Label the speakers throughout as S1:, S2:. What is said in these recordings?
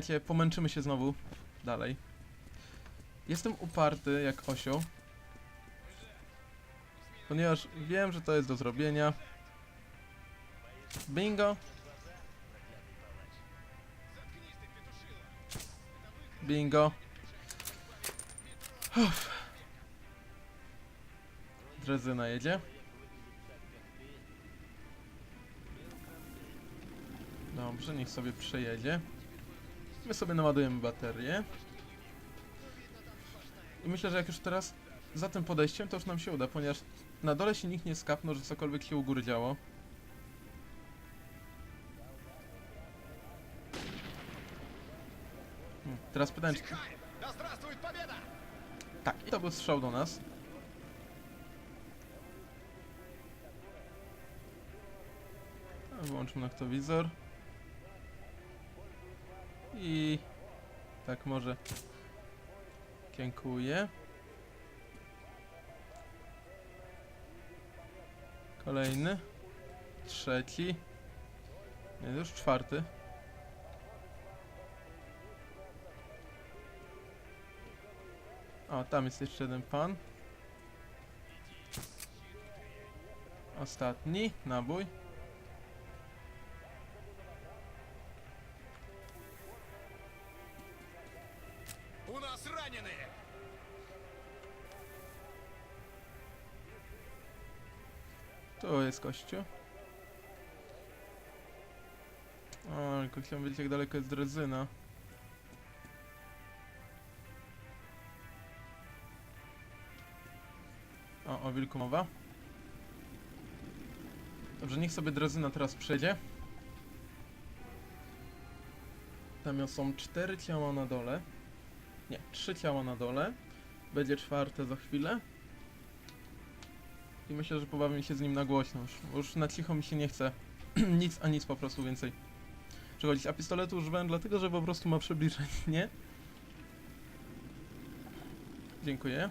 S1: Słuchajcie, pomęczymy się znowu dalej. Jestem uparty jak osioł. Ponieważ wiem, że to jest do zrobienia. Bingo. Bingo. Uff. Drezyna jedzie. Dobrze, niech sobie przejedzie. My sobie naładujemy baterię. I myślę, że jak już teraz za tym podejściem, to już nam się uda, ponieważ na dole się nikt nie skapnął, że cokolwiek się u góry działo. Hmm, Teraz pytanie, czy...
S2: Да здравствует победа!
S1: Tak, i to był strzał do nas. A, Wyłączmy noktowizor. I... Tak może... Dziękuję. Kolejny. Trzeci. Nie, już czwarty. O, tam jest jeszcze jeden pan. Ostatni, nabój. Tu jest kościół. O, tylko chciałem wiedzieć jak daleko jest drezyna. O, o wilku mowa. Dobrze, niech sobie drezyna teraz przejdzie. Tam są cztery ciała na dole. Nie, trzy ciała na dole. Będzie czwarte za chwilę. I myślę, że pobawimy się z nim na głośno już. Na cicho mi się nie chce. nic a nic po prostu więcej przechodzić. A pistoletu używałem dlatego, że po prostu ma przybliżenie. Dziękuję.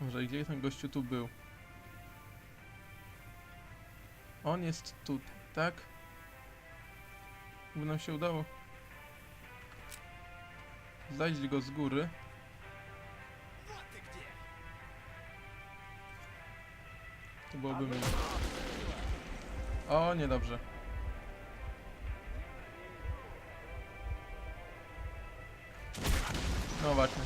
S1: Może gdzie ten gościu tu był? On jest tu, tak? By nam się udało znaleźć go z góry. To byłoby miło. O, niedobrze. No właśnie.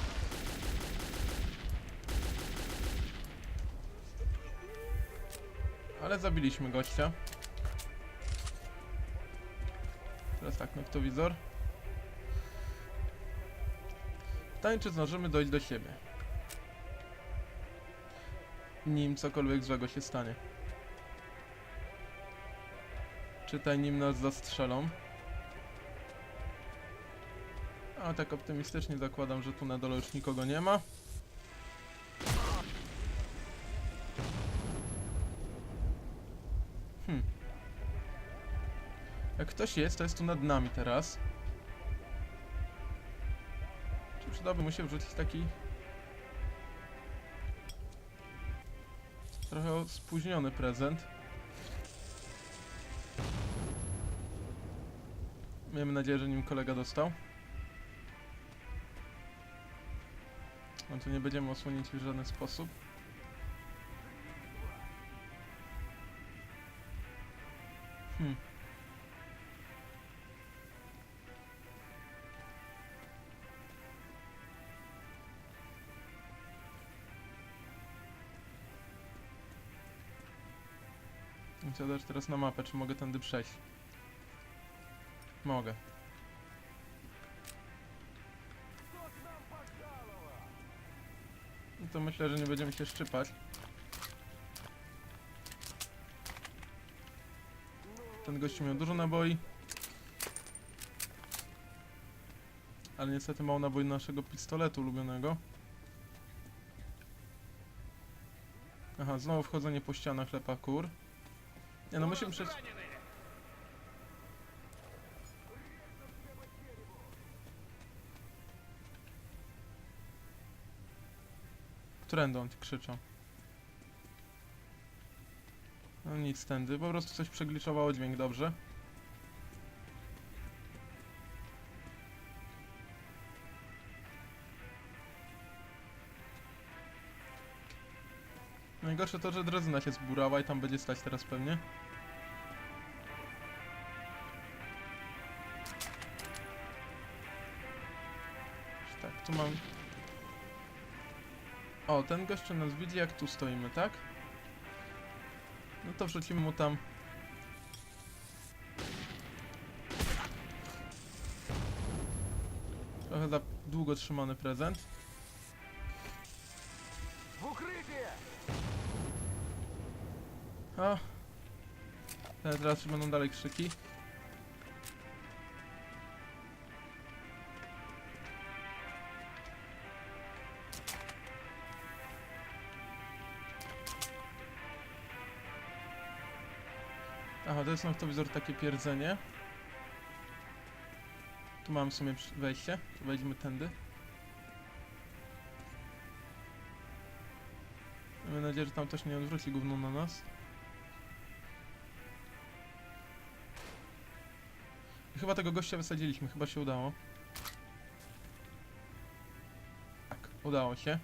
S1: Ale zabiliśmy gościa. Teraz tak, noktowizor. Pytanie, czy zdążymy dojść do siebie. Nim cokolwiek złego się stanie. Czytaj, nim nas zastrzelą. A tak optymistycznie zakładam, że tu na dole już nikogo nie ma. Hmm. Jak ktoś jest, to jest tu nad nami teraz. Czy przydałby mu się wrzucić taki... Trochę spóźniony prezent. Miejmy nadzieję, że nim kolega dostał. No tu nie będziemy osłonięci w żaden sposób. Dać teraz na mapę, czy mogę tędy przejść. Mogę. No to myślę, że nie będziemy się szczypać. Ten gościu miał dużo naboi. Ale niestety mało naboi naszego pistoletu ulubionego. Aha, znowu wchodzenie po ścianach lepa kur. Nie no, musimy przejść. Trendą ci krzyczą. No nic tędy, po prostu coś przegliczowało dźwięk dobrze. Najgorsze to, że drezyna się zburała i tam będzie stać teraz pewnie. Tak, tu mam... O, ten gościu nas widzi jak tu stoimy, tak? No to wrzucimy mu tam... Trochę za długo trzymany prezent. Teraz będą dalej krzyki. Aha, to jest noktowizor takie pierdzenie. Tu mam w sumie wejście, to wejdźmy tędy. Mam nadzieję, że tam też nie odwróci gówno na nas. Chyba tego gościa wysadziliśmy, chyba się udało. Tak, udało się.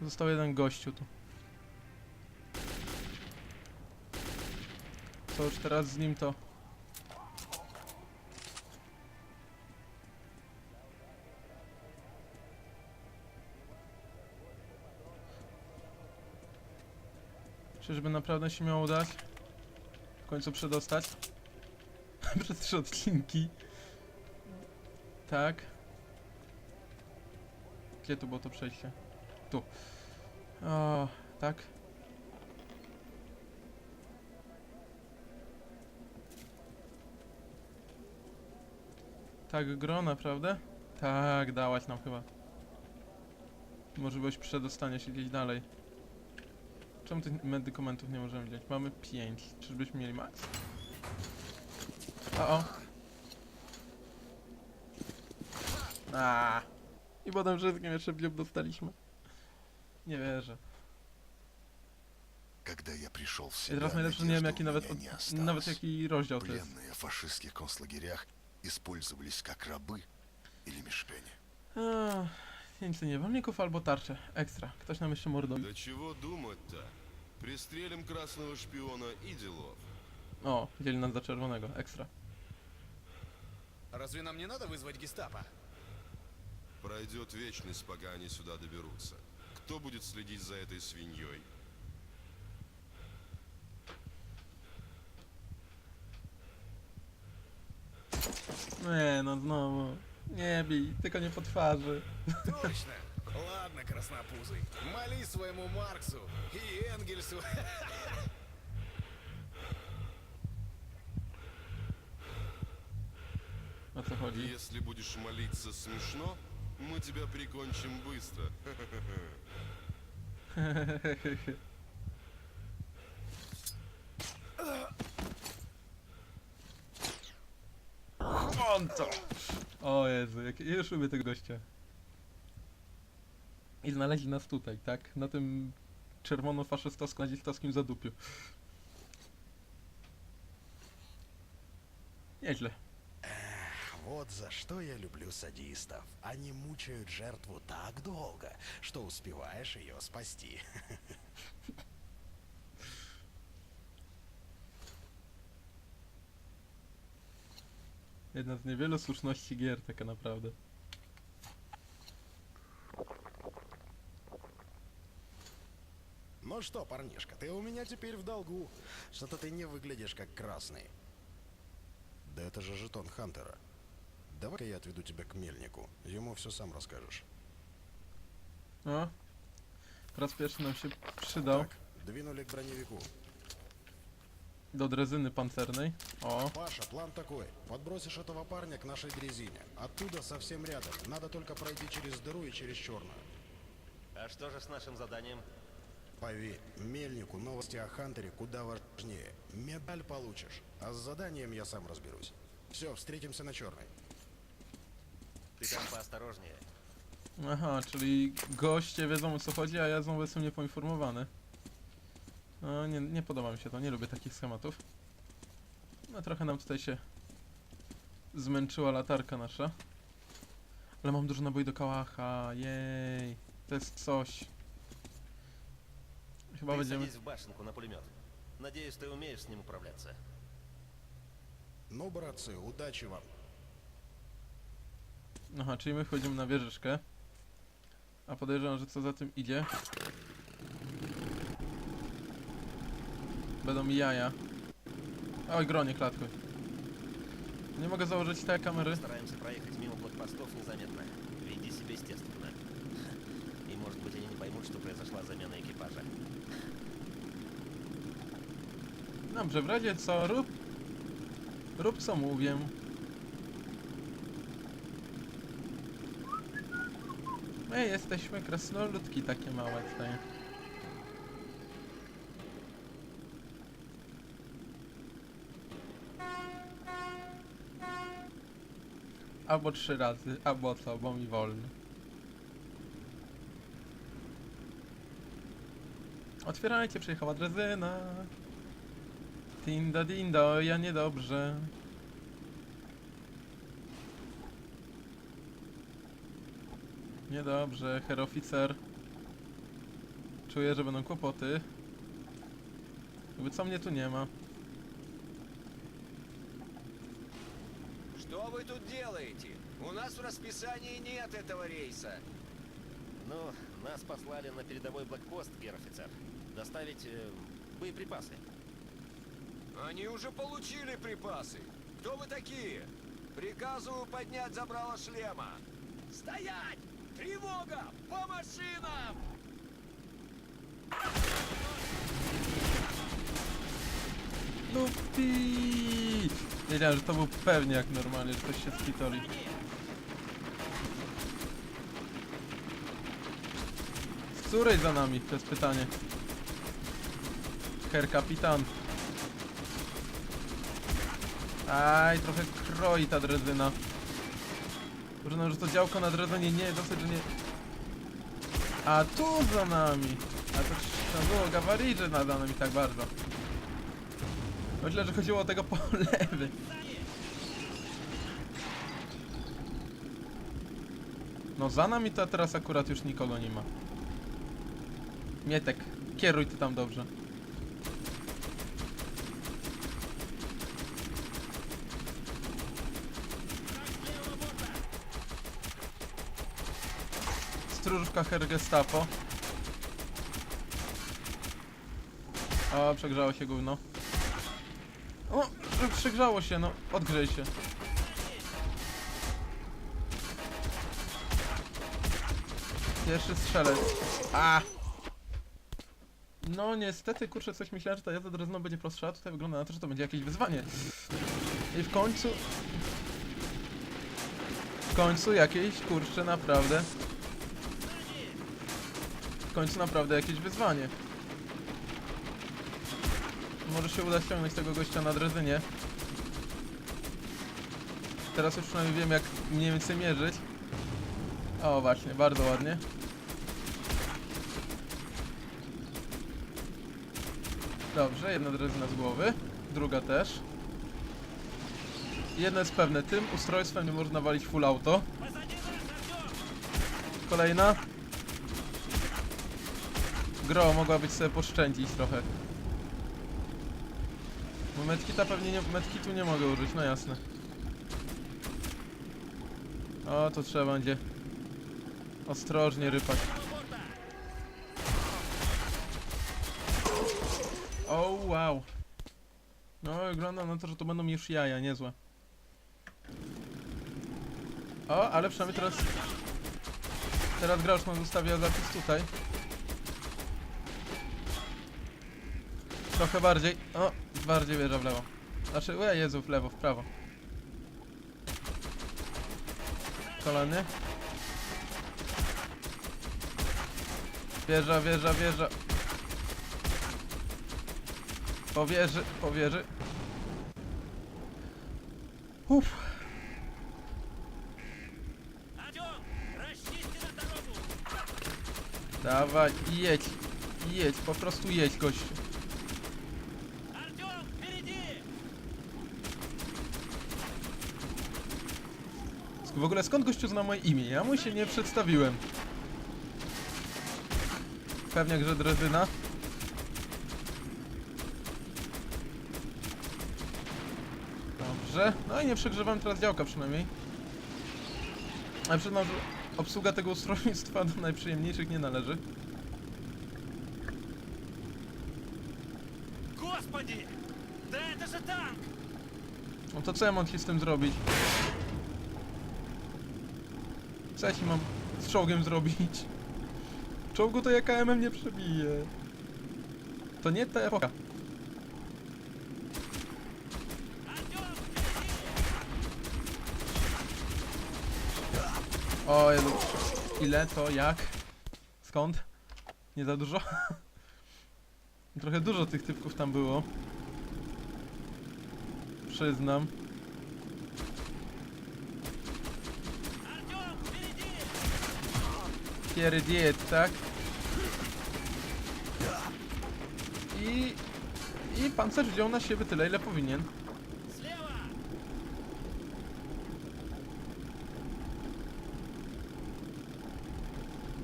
S1: Został jeden gościu tu. Co już teraz z nim to... Czyżby naprawdę się miało udać? W końcu przedostać? Przez trzy odcinki. Tak. Gdzie tu było to przejście? Tu. O, tak. Tak gro, naprawdę? Tak, dałaś nam chyba. Możliwość przedostania się gdzieś dalej. Czemu tych medykamentów nie możemy wziąć? Mamy 5. Czyżbyśmy mieli max? O, o. A. I potem wszystkim jeszcze biub dostaliśmy. Nie wierzę.
S3: Когда я пришел в
S1: I
S3: себя,
S1: teraz najlepsze, nie wiem jaki
S3: надежды у
S1: nawet,
S3: меня не
S1: od,
S3: осталось.
S1: nawet jaki rozdział to jest.
S3: Пленные в фашистских концлагерях использовались как рабы или мишени.
S1: A, Więcej niewolników albo tarcze. Ekstra. Ktoś nam jeszcze mordowi.
S4: Да чего думать-то? Пристрелим красного шпиона и делов.
S1: O, wzięli nas za czerwonego. Ekstra.
S2: Разве нам не надо вызвать гестапо?
S4: Пройдет вечность, пока они сюда доберутся. Кто будет следить за этой свиньей?
S1: Nie no, znowu. Nie bij, tylko nie po twarzy.
S2: Точно! Ладно, краснопузый, молись своему Марксу и Энгельсу.
S1: O co chodzi?
S4: Если будешь молиться смешно, мы тебя прикончим быстро.
S1: Monto! O Jezu, jak, już lubię tego gościa. I znaleźli nas tutaj, tak? Na tym czerwono-faszystowsko-nazistowskim zadupiu. Nieźle.
S5: Вот за что я люблю садистов. Они мучают жертву так долго, что успеваешь ее спасти.
S1: Jedna z niewielu słuszności gier, taka naprawdę.
S5: Ну что, парнишка, ты у меня теперь в долгу. Что-то ты не выглядишь как красный. Да это же жетон Хантера. Давай-ка я отведу тебя к мельнику. Ему все сам расскажешь.
S1: O, po raz pierwszy nam się przydał
S5: Так, двинули к броневику.
S1: Do drezyny pancernej. O,
S5: Паша, план такой. Подбросишь этого парня к нашей дрезине. Оттуда совсем рядом. Надо только пройти через дыру и через черную.
S6: А что же с нашим заданием?
S5: Поверь, мельнику новости о Хантере куда важнее. Медаль получишь, а с заданием я сам разберусь. Все, встретимся на черной.
S6: Ты там поосторожнее.
S1: aha, czyli goście wiedzą o co chodzi, a ja znowu jestem niepoinformowany. No, nie, nie podoba mi się to, nie lubię takich schematów. No trochę nam tutaj się zmęczyła latarka nasza. Ale mam dużo naboi do kałacha, jej. To jest coś. Chyba
S6: Ты
S1: będziemy...
S6: садись в башенку на пулемет. Надеюсь, ты умеешь с ним управляться.
S5: Ну, братцы, удачи вам.
S1: Aha, czyli my wchodzimy na wieżyczkę. A podejrzewam, że co za tym idzie. Będą mi jaja. Oj, gronie, klatkuj. Nie mogę założyć tej kamery.
S6: Стараемся проехать мимо блокпостов незаметно. Веди себя естественно. И может быть они не поймут, что произошла замена экипажа.
S1: Dobrze, w razie co, rób... Rób co mówię. My jesteśmy krasnoludki takie małe tutaj. Albo trzy razy, albo co, bo mi wolno. Otwierajcie, przyjechała drezyna. Dinda dindo, ja niedobrze. Niedobrze, heroficer. Czuję, że będą kłopoty. Jakby co mnie tu nie ma.
S7: Что вы тут делаете? У нас в расписании нет этого рейса.
S6: Ну, нас послали на передовой блокпост, гер-офицер. Доставить э, боеприпасы.
S7: Они уже получили припасы. Кто вы такие? Приказываю поднять забрало шлема. Стоять! Тревога! По машинам!
S1: Lupi! Wiedziałem, że to był pewnie jak normalnie, że ktoś się skitoli. Z której za nami? To jest pytanie. Herr kapitan. Aj, trochę kroi ta drezyna. Może że to działko na drezynie nie, dosyć, że nie... A tu za nami! A to, to było gawarit, nad nami tak bardzo. Myślę, że chodziło o tego po lewy. No za nami to teraz akurat już nikogo nie ma. Mietek, kieruj ty tam dobrze. Stróżka Hergestapo. O, przegrzało się gówno. Przegrzało się, no. Odgrzej się. Pierwszy strzelec. A! No niestety, kurczę, coś myślałem, że ta jazda drezną będzie prostsza, a tutaj wygląda na to, że to będzie jakieś wyzwanie. I w końcu... W końcu jakieś, kurczę, naprawdę... W końcu naprawdę jakieś wyzwanie. Może się uda ściągnąć tego gościa na drezynie. Teraz już przynajmniej wiem jak mniej więcej mierzyć. O właśnie, bardzo ładnie. Dobrze, jedna drezyna z głowy, druga też. Jedno jest pewne, tym ustrojstwem nie można walić full auto. Kolejna. Gro, mogłabyś sobie poszczędzić trochę. Medkita pewnie nie, medkitu nie mogę użyć, no jasne. O, to trzeba będzie ostrożnie rypać. O, wow. No, wygląda na to, że to będą już jaja, niezłe. O, ale przynajmniej teraz... Teraz gracz nam zostawia zapis tutaj. Trochę bardziej. O, bardziej wierzę w lewo. Znaczy, e, Jezu, w lewo, w prawo. Kolejny. Wieża, wieża, wieża. Po wieży, po wieży. Uff. Dawaj, jedź. Jedź, po prostu jedź, gościu. W ogóle skąd gościu zna moje imię? Ja mu się nie przedstawiłem. Pewniak, że drezyna. Dobrze. No i nie przegrzewam teraz działka przynajmniej. Ale przyznam, że obsługa tego ustrojstwa do najprzyjemniejszych nie należy.
S6: Господи! Да это же танк!
S1: No to co ja mam ci z tym zrobić? Co ja ci mam z czołgiem zrobić? Czołgu to jaka MM nie przebije. To nie ta epoka. O. Ile to? Jak? Skąd? Nie za dużo? Trochę dużo tych typków tam było. Przyznam. Pierdiet, tak? I... I pancerz wziął na siebie tyle, ile powinien.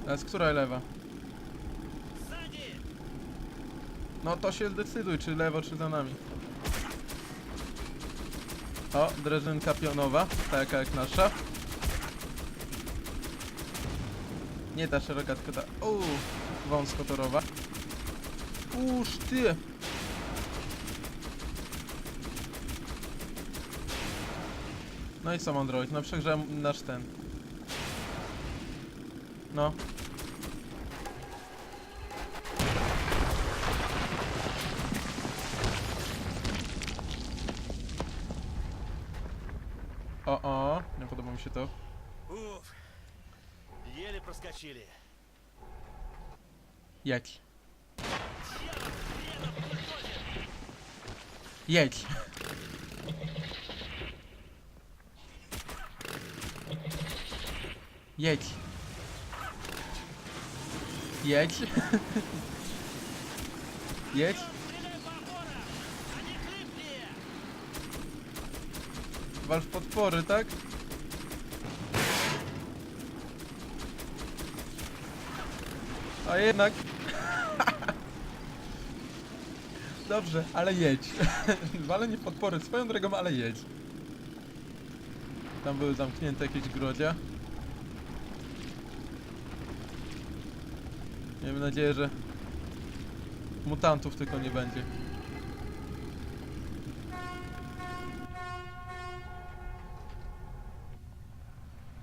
S1: Teraz która lewa? No to się zdecyduj, czy lewo, czy za nami. O, drezynka pionowa, taka jak nasza. Nie ta szeroka, tylko ta, uuu, wąskotorowa. Uż ty! No i co mam zrobić? No przegrzałem nasz ten. No. O, o, nie podoba mi się to.
S6: Еле проскочили.
S1: Ять. Ять. Ять. Ять. Ять. Ваш подпоры, так? A jednak. Dobrze, ale jedź. Wale nie podpory swoją drogą, ale jedź. Tam były zamknięte jakieś grodzia. Miejmy nadzieję, że mutantów tylko nie będzie.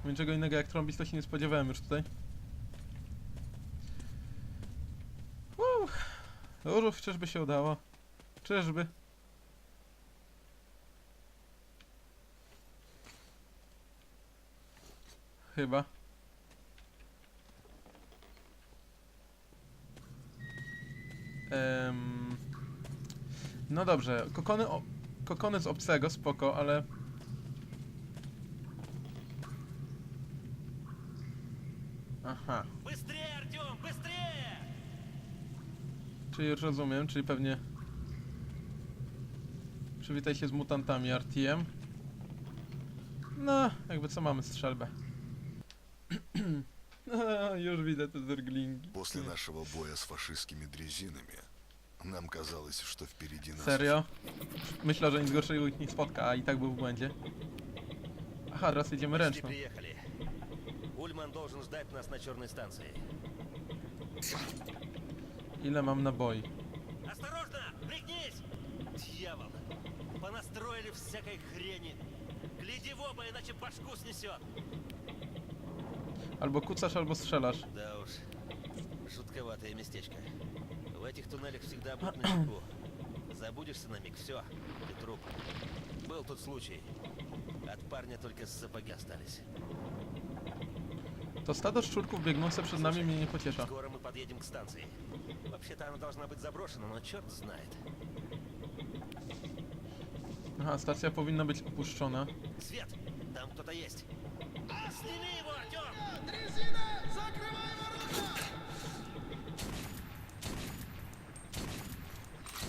S1: Niczego innego jak trąbić to się nie spodziewałem już tutaj. Uff. Urów, czyżby się udało? Czyżby? Chyba. No dobrze, kokony, o, kokony z obcego, spoko, ale... Aha. Czyli już rozumiem, czyli pewnie... Przywitaj się z mutantami RTM. No, jakby co mamy strzelbę. no, już widzę te zerglingi.
S3: После нашего боя с фашистскими дрезинами нам казалось, что впереди нас
S1: Serio? Myślę, że nic gorszego ich nie spotka, a i tak był w błędzie. Aha, teraz jedziemy
S6: Почти
S1: ręczną.
S6: приехали. Ульман должен ждать нас на черной станции.
S1: Ile mam naboi?
S6: Осторожно! Пригнись! Дьявол! Понастроили всякой хрени. Гляди в оба, иначе башку снесет.
S1: Albo kucasz, albo strzelasz.
S6: Да уж, жутковатое местечко. В этих туннелях всегда будь начеку. Забудешься на миг, все, ты труп. Был тут случай. От парня только сапоги остались.
S1: To stado szczurków biegnące przed nami mnie nie pociesza.
S6: Скоро мы подъедем к станции. Вообще-то она должна быть заброшена, но черт знает.
S1: Aha, stacja powinna być opuszczona.
S6: Свет, там кто-то есть. Сними его, Артем!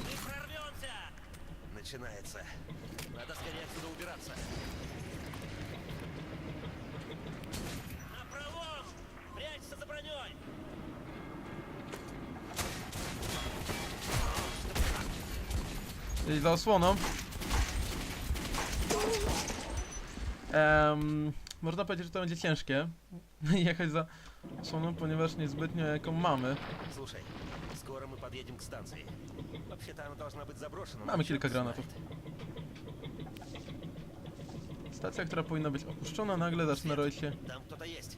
S6: Мы прорвемся! Начинается. Надо скорее отсюда убираться. На пролом! Прячься за броней!
S1: Czyli za osłoną. Em, można powiedzieć, że to będzie ciężkie. Jechać za osłoną, ponieważ niezbytnio jaką mamy.
S6: Слушай, скоро мы подъедем к станции. Вообще-то она должна быть заброшена. но
S1: Mamy
S6: черт
S1: kilka
S6: знает.
S1: granatów. Stacja, która powinna być opuszczona, nagle zaczyna roić się.
S6: Там кто-то есть.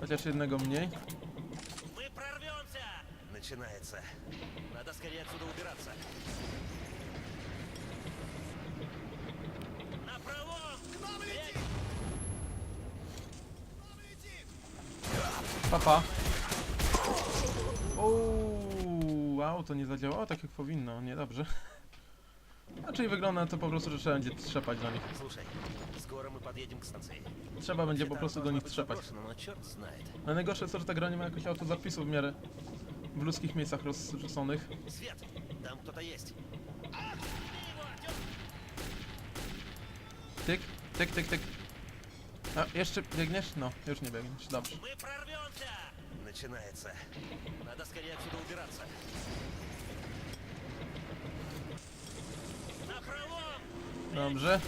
S1: Chociaż jednego mniej.
S6: Мы прорвемся! Начинается. Надо скорее отсюда убираться. На пролом! К нам летит!
S1: Papa. Uuu, auto nie zadziałało tak jak powinno, niedobrze. A czyli wygląda to po prostu, że trzeba będzie trzepać do nich.
S6: Слушай, скоро мы подъедем к станции.
S1: Trzeba będzie po
S6: Вообще-то
S1: prostu
S6: она
S1: do
S6: должна
S1: nich
S6: быть
S1: trzepać.
S6: заброшена, но черт знает.
S1: Ale najgorsze jest to, że ta gra nie ma jakoś autozapisu w miarę w ludzkich miejscach rozrzuconych.
S6: Свет! Там кто-то есть.
S1: Tyk, tyk, tyk, tyk. A, jeszcze biegniesz? No, już nie biegniesz, dobrze.
S6: Мы прорвемся! Начинается. Надо скорее отсюда убираться. На пролом!
S1: Dobrze.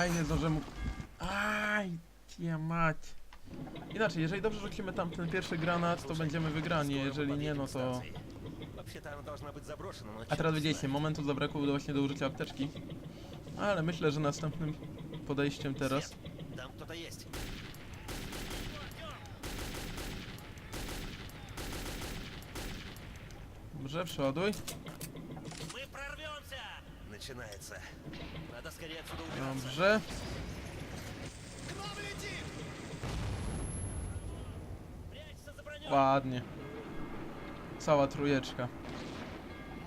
S1: Aj, nie zdążę mu... Aj, ja mać. Inaczej, jeżeli dobrze rzucimy tam ten pierwszy granat, to
S6: Слушай,
S1: będziemy wygrani,
S6: скоро мы
S1: jeżeli nie,
S6: подъедем
S1: no
S6: к
S1: to...
S6: станции. Вообще-то она должна быть заброшена, но
S1: A
S6: черт
S1: teraz widzieliście,
S6: знает.
S1: momentu zabrakło właśnie do użycia apteczki. Ale myślę, że następnym podejściem teraz...
S6: Свет, Там кто-то есть.
S1: Dobrze, przeładuj.
S6: Мы прорвемся! Начинается.
S1: Dobrze.
S6: Прячься за броней!
S1: Ładnie. Cała trójeczka.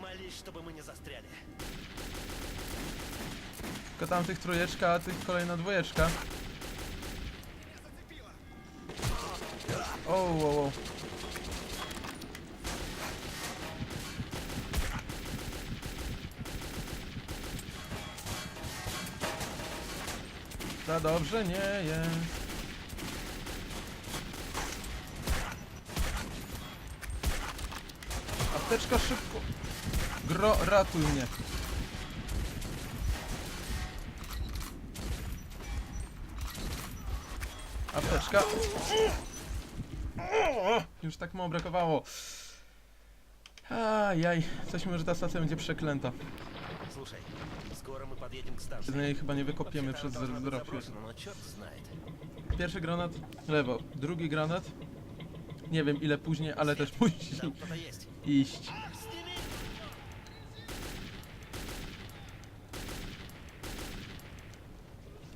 S6: Молись, чтобы мы не застряли.
S1: Tylko tam tych trójeczka, a tych kolejna dwójeczka. O, o, o. Za dobrze nie jest. Apteczka szybko. Gro, ratuj mnie. Apteczka. Już tak mało brakowało. Ajaj, coś może ta stacja będzie przeklęta. Jednej chyba nie wykopiemy przez
S6: serwera
S1: Pierwszy granat, lewo. Drugi granat. Nie wiem ile później, ale też musi iść.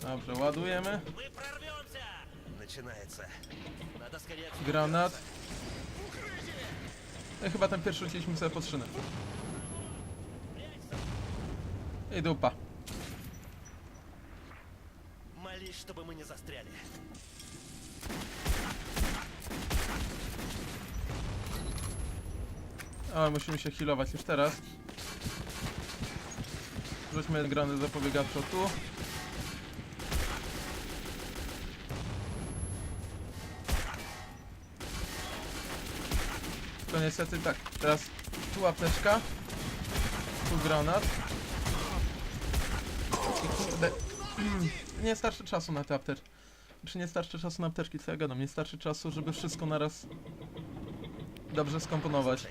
S1: Dobrze, ładujemy. Granat. No chyba ten pierwszy rzuciliśmy sobie pod szynę. I dupa.
S6: чтобы мы не застряли.
S1: O, musimy się healować już teraz. Rzućmy granat zapobiegawczo tu. Tylko niestety tak, teraz tu apteczka, tu granat. I kurde, nie starczy czasu na te apteczki. Czy nie starczy czasu na apteczki, co ja gadam? Nie starczy czasu, żeby wszystko naraz dobrze skomponować.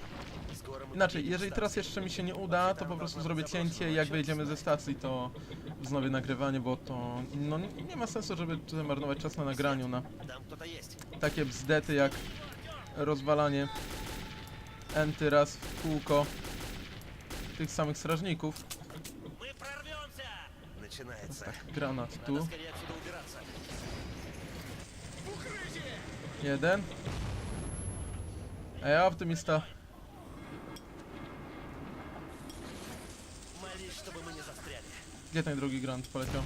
S1: Inaczej, jeżeli teraz jeszcze mi się nie uda, to po prostu zrobię cięcie jak wyjdziemy ze stacji, to wznowię nagrywanie, bo to no, nie, ma sensu, żeby tutaj marnować czas na nagraniu, na takie bzdety jak rozwalanie enty raz w kółko tych samych strażników
S6: Мы прорвемся! Начинается.
S1: Tak, granat
S6: Надо
S1: tu,
S6: скорее отсюда убираться.
S1: jeden. A ja optymista.
S6: Молись, чтобы мы не застряли.
S1: Gdzie ten drugi granat poleciał?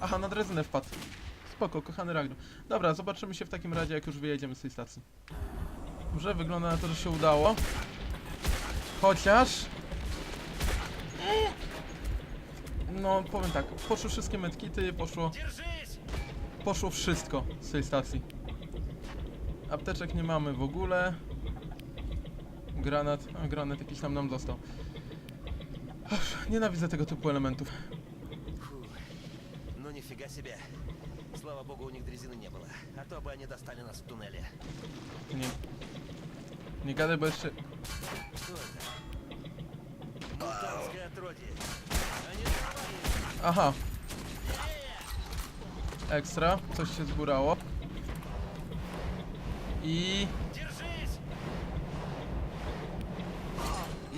S1: Aha, na drezynę wpadł. spoko, kochany Ragnar. Dobra, zobaczymy się w takim razie, jak już wyjedziemy z tej stacji. Dobrze, wygląda na to, że się udało. Chociaż... No, powiem tak, poszły wszystkie medkity, poszło... Poszło wszystko z tej stacji. Apteczek nie mamy w ogóle. Granat, a granat jakiś tam nam dostał. Uff, Nienawidzę tego typu elementów.
S6: Фу. Ну нифига себе. Слава богу, у них дрезины не было. А то бы они достали нас в туннеле.
S1: Nie, nie gadaj, bo jeszcze...
S6: Что это? Мутантское отродье. Они напали.
S1: Aha. Ekstra, coś się zburało. I...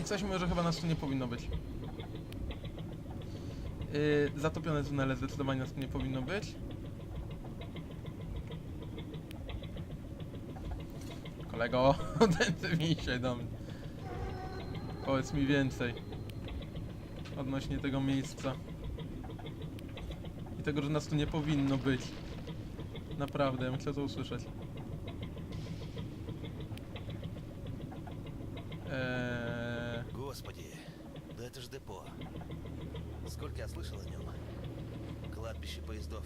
S1: I coś że chyba nas tu nie powinno być. Yy, zatopione tunele zdecydowanie nas tu nie powinno być. Kolego, odetnij się do mnie. Powiedz mi więcej odnośnie tego miejsca. I tego, że nas tu nie powinno być. Naprawdę, ja bym chciał to usłyszeć. Eee...
S6: Господи, да это же депо. Сколько я слышал о нем. Кладбище поездов.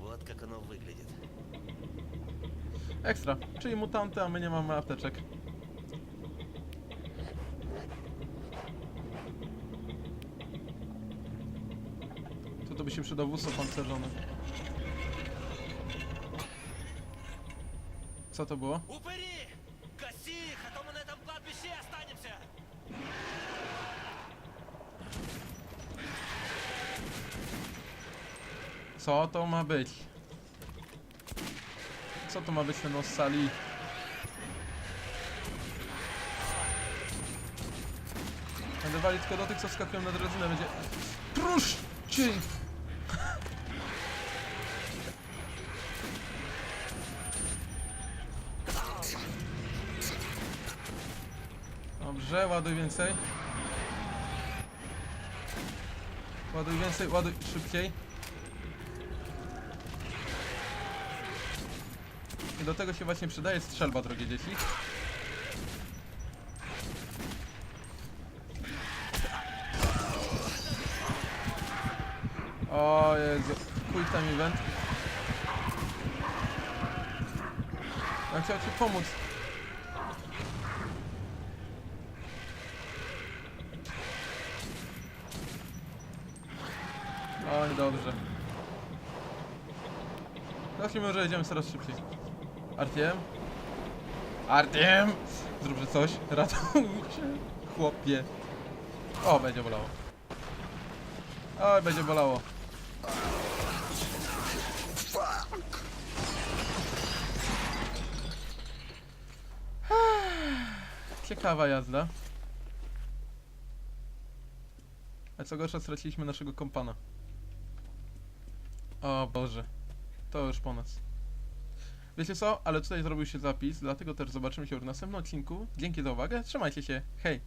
S6: Вот как оно выглядит.
S1: Ekstra, czyli mutanty, a my nie mamy apteczek. Tu to by się przydał wóz opancerzony. Co to było?
S6: Упыри! Гаси их, а то мы на этом кладбище и останемся!
S1: Co to ma być? Co to ma być ten sali? Będę walić tylko do tych, co skakują na drezynę, będzie... Proszę cię! Dobrze, ładuj więcej. Ładuj więcej, ładuj szybciej. I do tego się właśnie przydaje strzelba, drogie dzieci. O Jezu, quick time event. Ja chciał ci pomóc. Oj, dobrze. Zacznijmy, że jedziemy coraz szybciej. Artiem? Artiem! Zróbże coś. Ratuj się, chłopie. O, będzie bolało. Oj, będzie bolało. Ciekawa jazda. A co gorsza, straciliśmy naszego kompana. O Boże. To już po nas. Wiecie co? Ale tutaj zrobił się zapis, dlatego też zobaczymy się w następnym odcinku. Dzięki za uwagę, trzymajcie się, hej!